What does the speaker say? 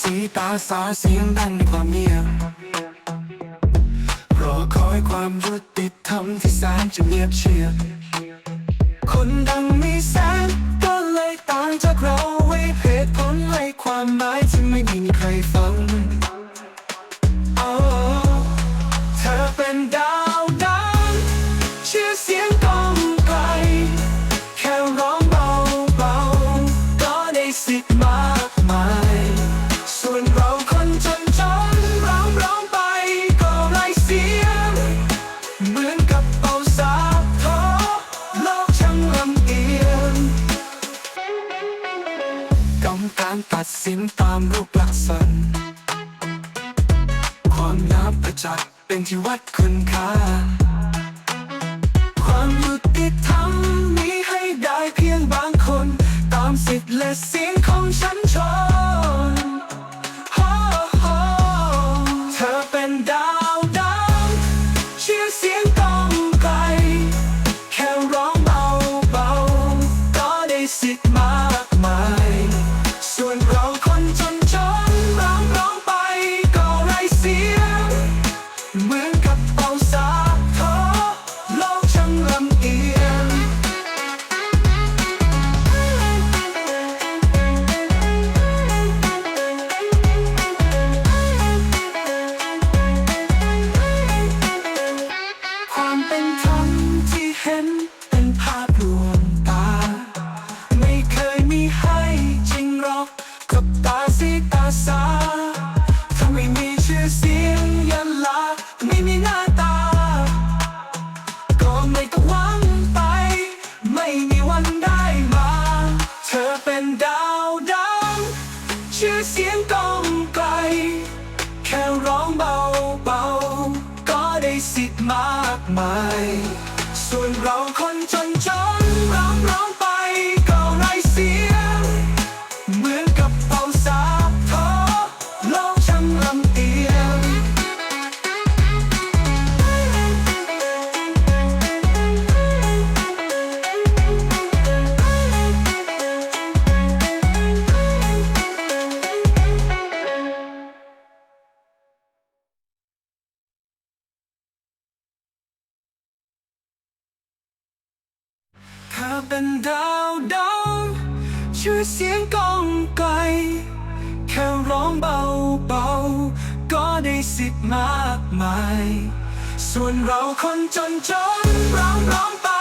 สีตาสาเสียงดังในความเงียบรอคอยความยุติธรรมที่แสนจะเงียบเชียบคนดังมีแสนก็เลยต่างจากเราไว้เหตุผลไว้ความหมายที่ไม่มีใครฟังเธอเป็นดาว ตัดสินตามรูปลักษณ์ความงามประจักษ์เป็นที่วัดคุณค่า ความยุติธรรมมีให้ได้เพียงบางคน ตามสิทธิ์และเสียงของฉันชนเธอเป็นดาว เสียงยันลาไม่มีหน้าตา ก็ไม่ต้องหวังไป ไม่มีวันได้มา เธอเป็นดาวดัง ชื่อเสียงก้องไกล แค่ร้องเบาๆก็ได้สิทธิ์มากมาย ส่วนเราคนจนจนร้องร้อง เป็นดาวดาวชื่อเสียงกองไกล แค่ร้องเบาๆก็ได้สิทธิ์มากมาย ส่วนเราคนจนจนร้องร้องไป